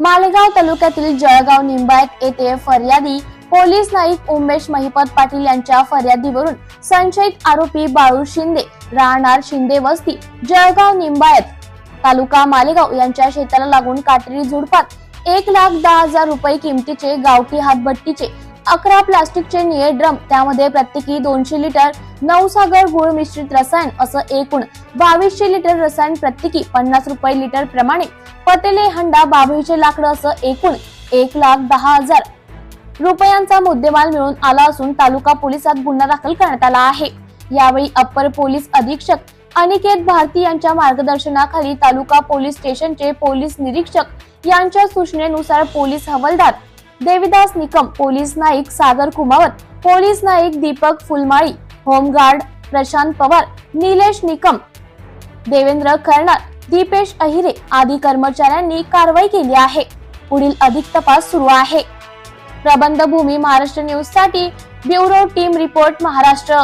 मालेगाव तालुक्यातील जळगाव निंबायत येथे फर्यादी पोलीस नाईक उमेश महिपत पाटील यांच्या फर्यादीवरून संशयित आरोपी बाळू शिंदे राहणार शिंदे वस्ती जळगाव निंबायत तालुका मालेगाव यांच्या शेताला लागून काटेरी झुडपात एक लाख दहा हजार रुपये किमतीचे गावठी हातभट्टीचे अकरा प्लास्टिकचे निळे ड्रम त्यामध्ये प्रत्येकी दोनशे लिटर नवसागर गुळ मिश्रित रसायन असं एकूण बावीसशे लिटर रसायन प्रत्येकी पन्नास रुपये लिटर प्रमाणे पटेले हंडा बाभळीचे लाकडं असं एकूण एक लाख दहा हजार रुपयांचा मुद्देमाल मिळून आला असून तालुका पोलिसात गुन्हा दाखल करण्यात आला आहे. यावेळी अप्पर पोलीस अधीक्षक अनिकेत भारती यांच्या मार्गदर्शनाखाली तालुका पोलीस स्टेशनचे पोलीस निरीक्षक यांच्या सूचनेनुसार police havaldar Devidas Nikam police naik Sagar Kumawat police naik Deepak Phulmali home guard Prashant Pawar Nilesh Nikam Devendra Karnar Dipesh Ahire आदी कर्मचाऱ्यांनी कारवाई केली आहे. पुढील अधिक तपास सुरू आहे. प्रबंध भूमी महाराष्ट्र न्यूजसाठी ब्युरो टीम रिपोर्ट महाराष्ट्र.